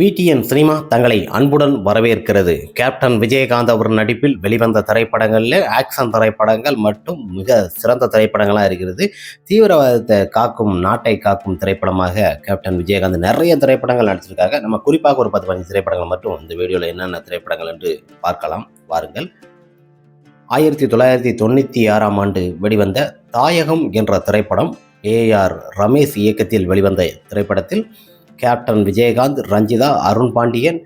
PTN cinema தங்களை அன்புடன் வரவேற்கிறது. கேப்டன் விஜயகாந்த் அவர் நடிப்பில் வெளிவந்த திரைப்படங்களில் ஆக்ஷன் திரைப்படங்கள் மட்டும் மிக சிறந்த திரைப்படங்களாக இருக்கிறது. தீவிரவாதத்தை காக்கும் நாட்டை காக்கும் திரைப்படமாக கேப்டன் விஜயகாந்த் நிறைய திரைப்படங்கள் நடிச்சிருக்காங்க. நம்ம குறிப்பாக ஒரு பத்து பதினஞ்சு திரைப்படங்கள் மட்டும் இந்த வீடியோவில் என்னென்ன திரைப்படங்கள் என்று பார்க்கலாம். வாருங்கள். ஆயிரத்தி தொள்ளாயிரத்தி தொண்ணூற்றி ஆறாம் ஆண்டு வெளிவந்த தாயகம் என்ற திரைப்படம் ஏஆர் ரமேஷ் இயக்கத்தில் வெளிவந்த திரைப்படத்தில் கேப்டன் விஜயகாந்த் ரஞ்சிதா அருண் பாண்டியன்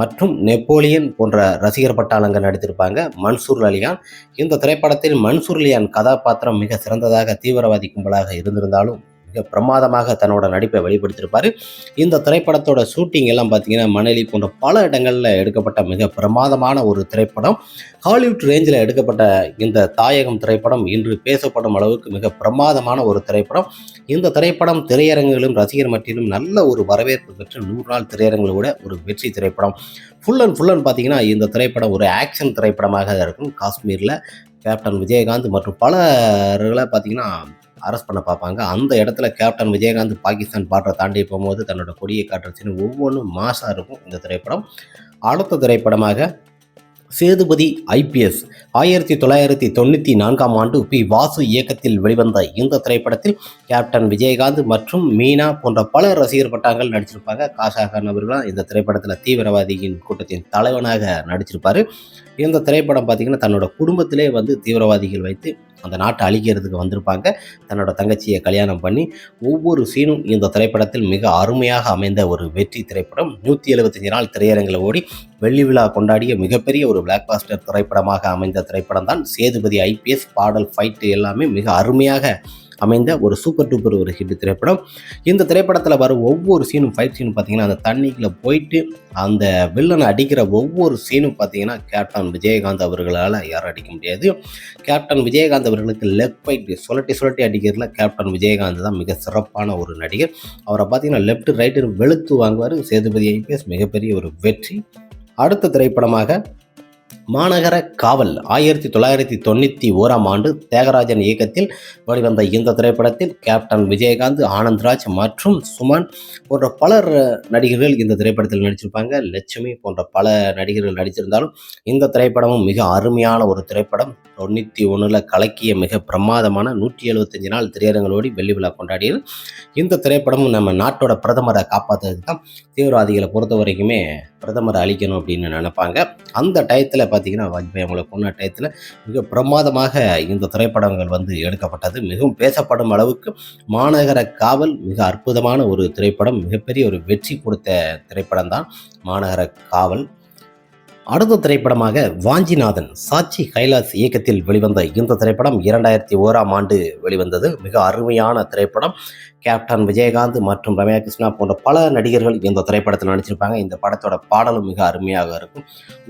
மற்றும் நெப்போலியன் போன்ற ரசிகர் பட்டாளங்கள் நடித்திருப்பாங்க. மன்சூர் அலியான் இந்த திரைப்படத்தில் மன்சூர் அலியான் கதாபாத்திரம் மிக சிறந்ததாக தீவிரவாதி கும்பலாக இருந்திருந்தாலும் மிக பிரமாதமாக தன்னோட நடிப்பை வெளிப்படுத்தியிருப்பார். இந்த திரைப்படத்தோட ஷூட்டிங் எல்லாம் பார்த்தீங்கன்னா மணலி போன்ற பல இடங்களில் எடுக்கப்பட்ட மிக பிரமாதமான ஒரு திரைப்படம். ஹாலிவுட் ரேஞ்சில் எடுக்கப்பட்ட இந்த தாயகம் திரைப்படம் இன்று பேசப்படும் அளவுக்கு மிக பிரமாதமான ஒரு திரைப்படம். இந்த திரைப்படம் திரையரங்குகளிலும் ரசிகர் மட்டிலும் நல்ல ஒரு வரவேற்பு பெற்று நூறு நாள் திரையரங்குகளை ஒரு வெற்றி திரைப்படம். ஃபுல் அண்ட் ஃபுல் அண்ட் பார்த்தீங்கன்னா இந்த திரைப்படம் ஒரு ஆக்ஷன் திரைப்படமாக இருக்கும். காஷ்மீரில் கேப்டன் விஜயகாந்த் மற்றும் பலர்களை பார்த்தீங்கன்னா அரெஸ்ட் பண்ண பார்ப்பாங்க. அந்த இடத்துல கேப்டன் விஜயகாந்த் பாகிஸ்தான் பாட்டை தாண்டி போகும்போது தன்னோட கொடியை காட்டுறச்சுன்னு ஒவ்வொன்றும் மாசாக இருக்கும் இந்த திரைப்படம். அடுத்த திரைப்படமாக சேதுபதி ஐபிஎஸ் ஆயிரத்தி தொள்ளாயிரத்தி தொண்ணூற்றி நான்காம் ஆண்டு பி வாசு இயக்கத்தில் வெளிவந்த இந்த திரைப்படத்தில் கேப்டன் விஜயகாந்த் மற்றும் மீனா போன்ற பல ரசிகர் பட்டாங்கள் நடிச்சிருப்பாங்க. காஷா அவர்களும் இந்த திரைப்படத்தில் தீவிரவாதியின் கூட்டத்தின் தலைவனாக நடிச்சிருப்பார். இந்த திரைப்படம் பார்த்திங்கன்னா தன்னோட குடும்பத்திலே வந்து தீவிரவாதிகள் வைத்து அந்த நாட்டை அழிக்கிறதுக்கு வந்திருப்பாங்க. தன்னோட தங்கச்சியை கல்யாணம் பண்ணி ஒவ்வொரு சீனும் இந்த திரைப்படத்தில் மிக அருமையாக அமைந்த ஒரு வெற்றி திரைப்படம். நூற்றி எழுபத்தஞ்சு நாள் திரையரங்கில் ஓடி வெள்ளி விழா கொண்டாடிய மிகப்பெரிய ஒரு பிளாக் பாஸ்டர் திரைப்படமாக அமைந்த திரைப்படம் தான் சேதுபதி ஐபிஎஸ் பாடல் ஃபைட்டு எல்லாமே மிக அருமையாக அமைந்த ஒரு சூப்பர் டூப்பர் ஒரு ஹிட் திரைப்படம். இந்த திரைப்படத்தில் வரும் ஒவ்வொரு சீனும் ஃபைட் சீனும் பார்த்தீங்கன்னா அந்த தண்ணிக்குள்ளே போயிட்டு அந்த வில்லனை அடிக்கிற ஒவ்வொரு சீனும் பார்த்தீங்கன்னா கேப்டன் விஜயகாந்த் அவர்களால் யாரும் அடிக்க முடியாது. கேப்டன் விஜயகாந்த் அவர்களுக்கு லெஃப்ட் ஃபைட் சுழட்டி சுழட்டி அடிக்கிறதுல கேப்டன் விஜயகாந்த் தான் மிக சிறப்பான ஒரு நடிகர். அவரை பார்த்தீங்கன்னா லெஃப்ட் ரைட்டு வெளுத்து வாங்குவார். சேதுபதி ஐபிஎஸ் மிகப்பெரிய ஒரு வெற்றி. அடுத்த திரைப்படமாக மாநகர காவல் ஆயிரத்தி தொள்ளாயிரத்தி தொண்ணூற்றி ஓராம் ஆண்டு தியாகராஜன் இயக்கத்தில் வெளிவந்த இந்த திரைப்படத்தில் கேப்டன் விஜயகாந்த் ஆனந்த்ராஜ் மற்றும் சுமன் போன்ற பலர் நடிகர்கள் இந்த திரைப்படத்தில் நடிச்சிருப்பாங்க. லட்சுமி போன்ற பல நடிகர்கள் நடிச்சிருந்தாலும் இந்த திரைப்படமும் மிக அருமையான ஒரு திரைப்படம். தொண்ணூற்றி ஒன்றில் கலக்கிய மிக பிரமாதமான நூற்றி எழுபத்தஞ்சு நாள் திரையரங்களோடு வெள்ளி விழா கொண்டாடியது. இந்த திரைப்படமும் நம்ம நாட்டோட பிரதமரை காப்பாற்றுறதுக்கு தான் தீவிரவாதிகளை பொறுத்த வரைக்குமே பிரதமரை அழிக்கணும் அப்படின்னு நினைப்பாங்க. அந்த டயத்தில் பார்த்தீங்கன்னா வாஜ்பாய் அவங்களை கொண்ட டயத்தில் மிக பிரமாதமாக இந்த திரைப்படங்கள் வந்து எடுக்கப்பட்டது. மிகவும் பேசப்படும் அளவுக்கு மாநகர காவல் மிக அற்புதமான ஒரு திரைப்படம் மிகப்பெரிய ஒரு வெற்றி கொடுத்த திரைப்படம் தான் மாநகர காவல். அடுத்த திரைப்படமாக வாஞ்சிநாதன் சாட்சி கைலாஸ் இயக்கத்தில் வெளிவந்த இந்த திரைப்படம் இரண்டாயிரத்தி ஓராம் ஆண்டு வெளிவந்தது. மிக அருமையான திரைப்படம். கேப்டன் விஜயகாந்த் மற்றும் ரம்யா கிருஷ்ணா போன்ற பல நடிகர்கள் இந்த திரைப்படத்தில் நடிச்சிருப்பாங்க. இந்த படத்தோட பாடலும் மிக அருமையாக இருக்கும்.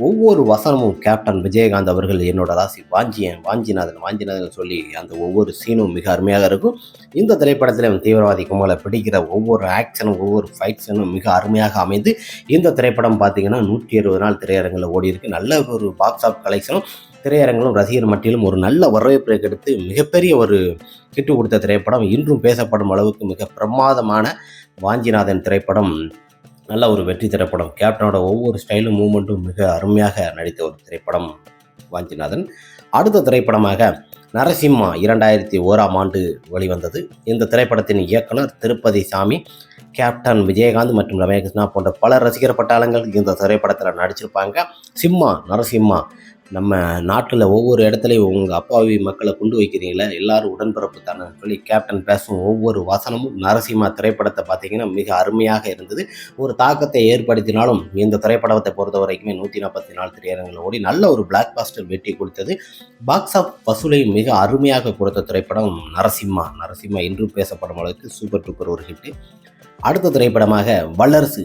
ஒவ்வொரு வசனமும் கேப்டன் விஜயகாந்த் அவர்கள் என்னோட ராசி வாஞ்சியன் வாஞ்சிநாதன் வாஞ்சிநாதன் சொல்லி அந்த ஒவ்வொரு சீனும் மிக அருமையாக இருக்கும். இந்த திரைப்படத்தில் தீவிரவாதி கும்பலை பிடிக்கிற ஒவ்வொரு ஆக்ஷனும் ஒவ்வொரு ஃபைட்ஸனும் மிக அருமையாக அமைந்து இந்த திரைப்படம் பார்த்தீங்கன்னா நூற்றி இருபது நாள் திரையரங்கில் ஓடி இருக்கு நல்ல ஒரு பாக்ஸ் ஆஃப் கலெக்ஷனும் திரையரங்கிலும் ரசிகர் மட்டிலும் ஒரு நல்ல வரவேற்பை எடுத்து மிகப்பெரிய ஒரு கிட்டு கொடுத்த திரைப்படம். இன்றும் பேசப்படும் அளவுக்கு மிக பிரமாதமான வாஞ்சிநாதன் திரைப்படம். நல்ல ஒரு வெற்றி திரைப்படம். கேப்டனோட ஒவ்வொரு ஸ்டைலும் மூமெண்ட்டும் மிக அருமையாக நடித்த ஒரு திரைப்படம் வாஞ்சிநாதன். அடுத்த திரைப்படமாக நரசிம்மா இரண்டாயிரத்தி ஓராம் ஆண்டு வெளிவந்தது. இந்த திரைப்படத்தின் இயக்குனர் திருப்பதி சாமி கேப்டன் விஜயகாந்த் மற்றும் ரமேகிருஷ்ணா போன்ற பல ரசிகர் பட்டாளங்கள் இந்த திரைப்படத்தில் நடிச்சிருப்பாங்க. சிம்மா நரசிம்மா நம்ம நாட்டில் ஒவ்வொரு இடத்துலையும் உங்கள் அப்பாவி மக்களை கொண்டு வைக்கிறீங்களே எல்லாரும் உடன்பிறப்பு தானே சொல்லி கேப்டன் பேசும் ஒவ்வொரு வசனமும் நரசிம்மா திரைப்படத்தை பார்த்தீங்கன்னா மிக அருமையாக இருந்தது. ஒரு தாக்கத்தை ஏற்படுத்தினாலும் இந்த திரைப்படத்தை பொறுத்த வரைக்குமே நூற்றி நாற்பத்தி நாலு திரையரங்கில் ஓடி நல்ல ஒரு பிளாக் பாஸ்டர் வெற்றி கொடுத்தது. பாக்ஸ் ஆஃப் வசூலை மிக அருமையாக கொடுத்த திரைப்படம் நரசிம்மா. நரசிம்மா இன்றும் பேசப்படும் அளவுக்கு சூப்பர் டூப்பர் ஒரு ஹிட்டு அடுத்த திரைப்படமாக வல்லரசு.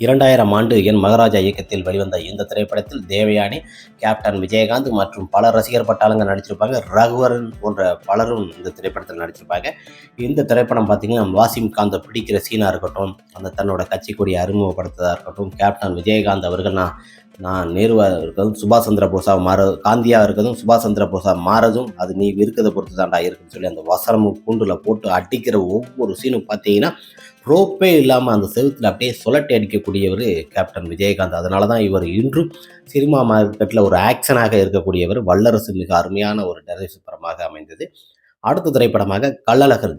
இரண்டாயிரம் ஆண்டு என் மகராஜா இயக்கத்தில் வெளிவந்த இந்த திரைப்படத்தில் தேவயானி கேப்டன் விஜயகாந்த் மற்றும் பல ரசிகர் பட்டாளங்க நடிச்சிருப்பாங்க ரகுவரன் போன்ற பலரும் இந்த திரைப்படத்தில் நடிச்சிருப்பாங்க இந்த திரைப்படம் பார்த்திங்கன்னா வாசிம் காந்தை பிடிக்கிற சீனாக இருக்கட்டும் அந்த தன்னோட கட்சி கொடியை அறிமுகப்படுத்துறதா இருக்கட்டும் கேப்டன் விஜயகாந்த் அவர்கள் நான் நான் நேருவாக இருக்கிறதும் சுபாஷ் சந்திர போஸாக மாற காந்தியாக இருக்கிறதும் சுபாஷ் சந்திர போஸாக மாறதும் அது நீ இருக்கிறத பொறுத்து தாண்டா இருக்குன்னு சொல்லி அந்த வசனமும் கூண்டில் போட்டு அடிக்கிற ஒவ்வொரு சீனும் பார்த்தீங்கன்னா ரோப்பே இல்லாமல் அந்த செவுத்துல அப்படியே சுழட்டி அடிக்கக்கூடியவர் கேப்டன் விஜயகாந்த். அதனால தான் இவர் இன்றும் சினிமா மார்க்கெட்டில் ஒரு ஆக்ஷனாக இருக்கக்கூடியவர். வல்லரசு மிக அருமையான ஒரு டைரக்ஷன் படமாக அமைந்தது. அடுத்த திரைப்படமாக கள்ளழகர்.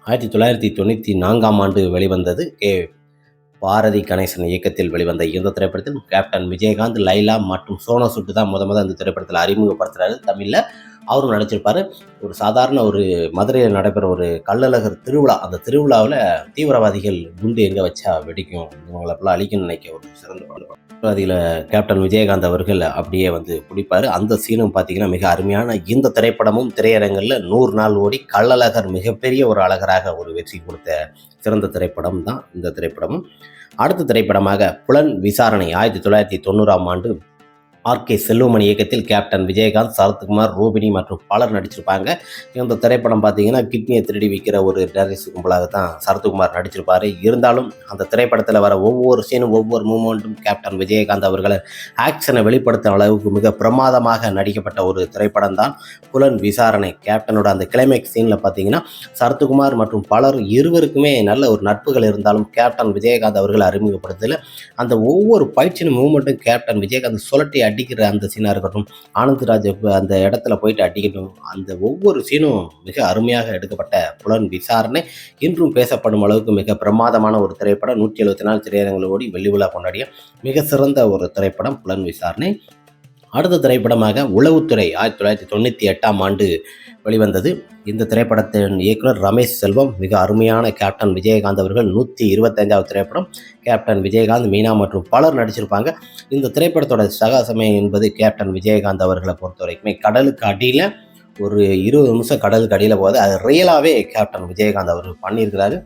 ஆயிரத்தி தொள்ளாயிரத்தி தொண்ணூற்றி நான்காம் ஆண்டு வெளிவந்தது. கே. பாரதி கணேசன் இயக்கத்தில் வெளிவந்த இந்த திரைப்படத்தில் கேப்டன் விஜயகாந்த் லைலா மற்றும் சோனா சுட்டு தான் முத முத இந்த திரைப்படத்தில் அறிமுகப்படுத்துறாரு. தமிழில் அவரும் நடிச்சிருப்பாரு. ஒரு சாதாரண ஒரு மதுரையில் நடைபெற ஒரு கள்ளழகர் திருவிழா அந்த திருவிழாவில் தீவிரவாதிகள் குண்டு எங்கே வச்சா வெடிக்கும் இவங்களப்பெல்லாம் அழிக்கணும்னு நினைக்க ஒரு சிறந்த படம் அதில் கேப்டன் விஜயகாந்த் அவர்கள் அப்படியே வந்து பிடிப்பார் அந்த சீனும் பார்த்தீங்கன்னா மிக அருமையான இந்த திரைப்படமும் திரையரங்கில் நூறு நாள் ஓடி கள்ளழகர் மிகப்பெரிய ஒரு அழகராக ஒரு வெற்றி கொடுத்த சிறந்த திரைப்படம் தான் இந்த திரைப்படமும். அடுத்த திரைப்படமாக புலன் விசாரணை ஆயிரத்தி தொள்ளாயிரத்தி தொண்ணூறாம் ஆண்டு ஆர்கே செல்வமணி இயக்கத்தில் கேப்டன் விஜயகாந்த் சரத்குமார் ரூபினி மற்றும் பலர் நடிச்சிருப்பாங்க. இந்த திரைப்படம் பார்த்தீங்கன்னா கிட்னியை திருடி விற்கிற ஒரு டேரக்டர் கும்பலாக தான் சரத்குமார் நடிச்சிருப்பார். இருந்தாலும் அந்த திரைப்படத்தில் வர ஒவ்வொரு சீனும் ஒவ்வொரு மூமெண்ட்டும் கேப்டன் விஜயகாந்த் அவர்களை ஆக்ஷனை வெளிப்படுத்தும் அளவுக்கு மிக பிரமாதமாக நடிக்கப்பட்ட ஒரு திரைப்படம் தான் புலன் விசாரணை. கேப்டனோட அந்த கிளைமேக்ஸ் சீனில் பார்த்தீங்கன்னா சரத்குமார் மற்றும் பலர் இருவருக்குமே நல்ல ஒரு நட்புகள் இருந்தாலும் கேப்டன் விஜயகாந்த் அவர்கள் அறிமுகப்படுத்தல. அந்த ஒவ்வொரு பயிற்சியின் மூமெண்ட்டும் கேப்டன் விஜயகாந்த் சுழட்டி அடிக்கிற அந்த சீனாக இருக்கட்டும் ஆனந்த்ராஜ் அந்த இடத்துல போயிட்டு அடிக்கட்டும் அந்த ஒவ்வொரு சீனும் மிக அருமையாக எடுக்கப்பட்ட புலன் விசாரணை. இன்றும் பேசப்படும் அளவுக்கு மிக பிரமாதமான ஒரு திரைப்படம் நூற்றி எழுபத்தி நாலு திரையரங்கில் ஓடி வெள்ளி விழா கொண்டாடிய மிக சிறந்த ஒரு திரைப்படம் புலன் விசாரணை. அடுத்த திரைப்படமாக உளவுத்துறை ஆயிரத்தி தொள்ளாயிரத்தி தொண்ணூற்றி எட்டாம் ஆண்டு வெளிவந்தது. இந்த திரைப்படத்தின் இயக்குனர் ரமேஷ் செல்வம் மிக அருமையான கேப்டன் விஜயகாந்த் அவர்கள் நூற்றி இருபத்தஞ்சாவது திரைப்படம். கேப்டன் விஜயகாந்த் மீனா மற்றும் பலர் நடிச்சிருப்பாங்க. இந்த திரைப்படத்தோட சகாசமயம் என்பது கேப்டன் விஜயகாந்த் அவர்களை பொறுத்த வரைக்குமே கடலுக்கு அடியில் ஒரு இருபது நிமிஷம் கடலுக்கு அடியில் போகுது. அது ரியலாகவே கேப்டன் விஜயகாந்த் அவர் பண்ணியிருக்கிறாரு.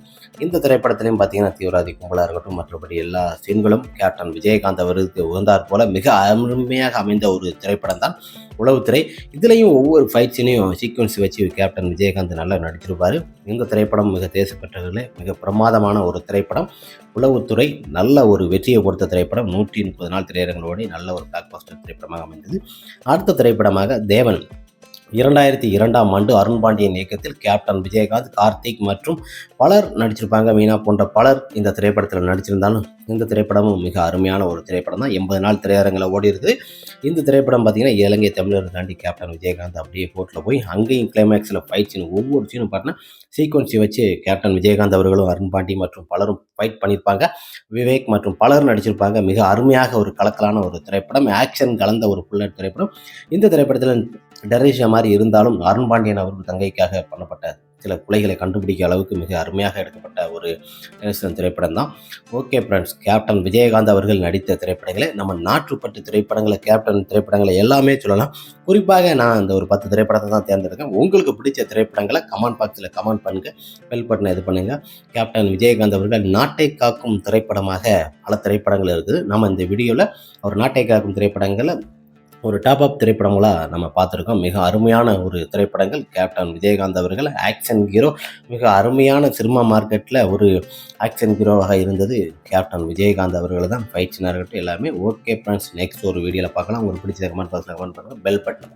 இந்த திரைப்படத்திலையும் பார்த்தீங்கன்னா தீவிரவாதி கும்பலாக இருக்கட்டும் மற்றபடி எல்லா சீன்களும் கேப்டன் விஜயகாந்த் அவருக்கு உகந்தார் போல மிக அருமையாக அமைந்த ஒரு திரைப்படம் தான் உளவுத்துறை இதுலேயும் ஒவ்வொரு ஃபைட் சீனையும் சீக்வன்ஸ் வச்சு கேப்டன் விஜயகாந்த் நல்லா நடிச்சிருப்பார். இந்த திரைப்படம் மிக தேசப்பட்டதில் மிக பிரமாதமான ஒரு திரைப்படம். உளவுத்துறை நல்ல ஒரு வெற்றியை கொடுத்த திரைப்படம். நூற்றி முப்பது நாள் திரையரங்களோடு நல்ல ஒரு பிளாக் பாஸ்டர் திரைப்படமாக அமைந்தது. அடுத்த திரைப்படமாக தேவன் இரண்டாயிரத்தி இரண்டாம் ஆண்டு அருண் பாண்டியன் இயக்கத்தில் கேப்டன் விஜயகாந்த் கார்த்திக் மற்றும் பலர் நடிச்சிருப்பாங்க. மீனா போன்ற பலர் இந்த திரைப்படத்தில் நடிச்சிருந்தாலும் இந்த திரைப்படமும் மிக அருமையான ஒரு திரைப்படம் தான். எண்பது நாள் திரையரங்கில் ஓடி இருக்குது இந்த திரைப்படம் பார்த்தீங்கன்னா இலங்கை தமிழர் தாண்டி கேப்டன் விஜயகாந்த் அப்படியே போட்டில் போய் அங்கேயும் கிளைமேக்ஸில் ஃபைட் சீன் ஒவ்வொரு சீனும் பார்த்தீங்கன்னா சீக்வன்ஸை வச்சு கேப்டன் விஜயகாந்த் அவர்களும் அருண் பாண்டி மற்றும் பலரும் ஃபைட் பண்ணியிருப்பாங்க விவேக் மற்றும் பலர் நடிச்சிருப்பாங்க. மிக அருமையாக ஒரு கலக்கலான ஒரு திரைப்படம். ஆக்ஷன் கலந்த ஒரு புல்லட் திரைப்படம். இந்த திரைப்படத்தில் டெரேஷியா மாதிரி இருந்தாலும் அருண் பாண்டியன் அவர்கள் தங்கைக்காக பண்ணப்பட்ட சில கொலைகளை கண்டுபிடிக்க அளவுக்கு மிக அருமையாக எடுக்கப்பட்ட ஒரு டெரேஷன் திரைப்படம் தான். ஓகே ஃப்ரெண்ட்ஸ் கேப்டன் விஜயகாந்த் அவர்கள் நடித்த திரைப்படங்களை நம்ம நாற்றுப்பட்டு திரைப்படங்களை கேப்டன் திரைப்படங்களை எல்லாமே சொல்லலாம். குறிப்பாக நான் அந்த ஒரு பத்து திரைப்படத்தை தான் தேர்ந்தெடுக்கேன் உங்களுக்கு பிடிச்ச திரைப்படங்களை கமெண்ட் பாக்ஸில் கமெண்ட் பண்ணுங்கள் பெல் பட்டனை இது பண்ணுங்கள் கேப்டன் விஜயகாந்த் அவர்கள் நாட்டை காக்கும் திரைப்படமாக பல திரைப்படங்கள் இருக்குது. நம்ம இந்த வீடியோவில் அவர் நாட்டை காக்கும் திரைப்படங்களை ஒரு டாப் அப் திரைப்படங்களாக நம்ம பார்த்துருக்கோம். மிக அருமையான ஒரு திரைப்படங்கள். கேப்டன் விஜயகாந்த் அவர்கள் ஆக்ஷன் ஹீரோ மிக அருமையான சினிமா மார்க்கெட்டில் ஒரு ஆக்ஷன் ஹீரோவாக இருந்தது. கேப்டன் விஜயகாந்த் அவர்கள் தான். ஃபைட் இருக்கட்டும் எல்லாமே. ஓகே ஃப்ரெண்ட்ஸ் நெக்ஸ்ட் ஒரு வீடியோவில் பார்க்கலாம். உங்களுக்கு பிடிச்ச கமெண்ட் பாக்ஸில் கமெண்ட் பண்ணுங்கள் பெல் பட்டன்